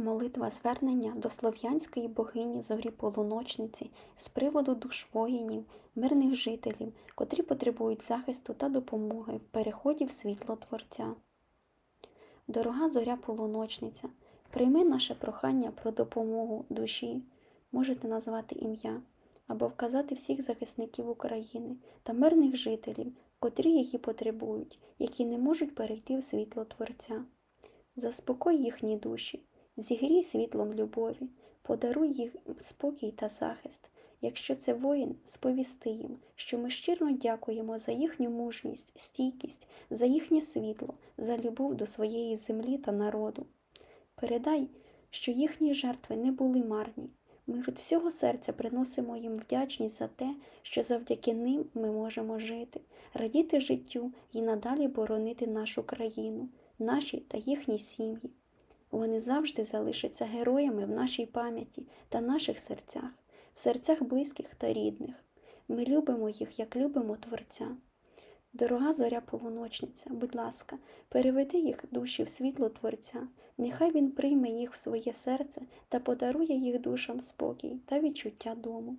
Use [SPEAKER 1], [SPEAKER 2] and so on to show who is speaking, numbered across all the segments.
[SPEAKER 1] Молитва звернення до слов'янської богині зорі полуночниці з приводу душ воїнів, мирних жителів, котрі потребують захисту та допомоги в переході в світло Творця. Дорога зоря полуночниця, прийми наше прохання про допомогу душі, можете назвати ім'я, або вказати всіх захисників України та мирних жителів, котрі її потребують, які не можуть перейти в світло Творця. Заспокой їхні душі, зігрій світлом любові, подаруй їм спокій та захист. Якщо це воїн, сповісти їм, що ми щиро дякуємо за їхню мужність, стійкість, за їхнє світло, за любов до своєї землі та народу. Передай, що їхні жертви не були марні. Ми від всього серця приносимо їм вдячність за те, що завдяки ним ми можемо жити, радіти життю і надалі боронити нашу країну, наші та їхні сім'ї. Вони завжди залишаться героями в нашій пам'яті та наших серцях, в серцях близьких та рідних. Ми любимо їх, як любимо Творця. Дорога зоря полуночниця, будь ласка, переведи їх душі в світло Творця, нехай Він прийме їх в своє серце та подарує їх душам спокій та відчуття дому.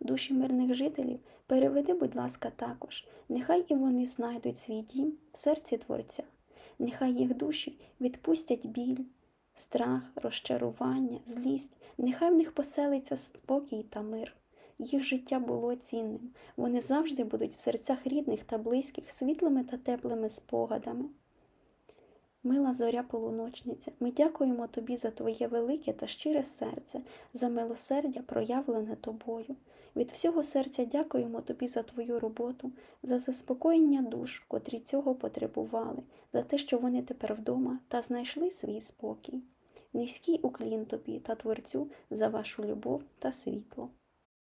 [SPEAKER 1] Душі мирних жителів переведи, будь ласка, також, нехай і вони знайдуть свій дім в серці Творця, нехай їх душі відпустять біль, страх, розчарування, злість, нехай в них поселиться спокій та мир. Їх життя було цінним, вони завжди будуть в серцях рідних та близьких світлими та теплими спогадами. Мила зоря полуночниця, ми дякуємо тобі за твоє велике та щире серце, за милосердя, проявлене тобою. Від всього серця дякуємо тобі за твою роботу, за заспокоєння душ, котрі цього потребували, за те, що вони тепер вдома та знайшли свій спокій. Низький уклін тобі та Творцю за вашу любов та світло.